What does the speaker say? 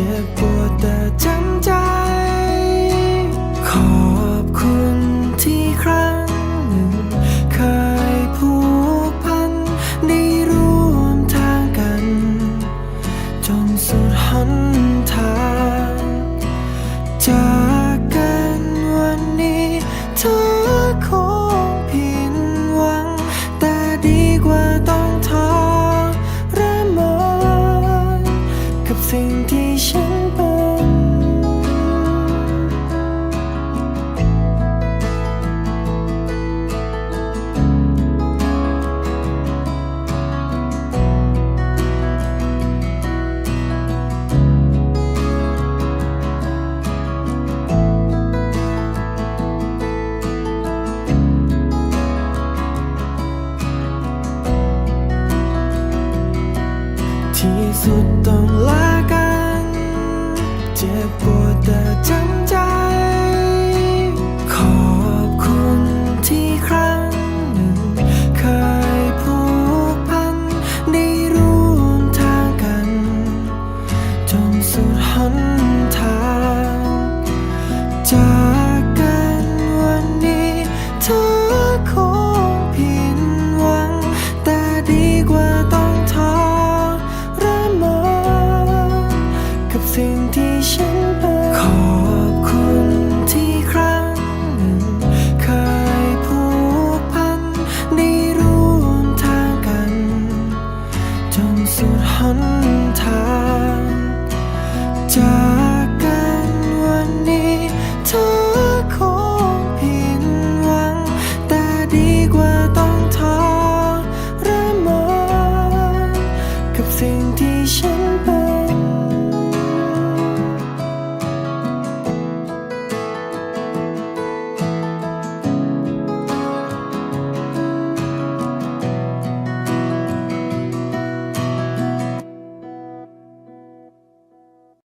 จ็บปวดแต่จำใจ ขอบคุณที่ครั้งหนึ่ง เคยผูกพันได้ร่วมทางกัน จนสุดหนทางจากกันวันนี้เธอคง กับสิ่ ที่สุดต้องลากัน เจ็บปวดแต่จำ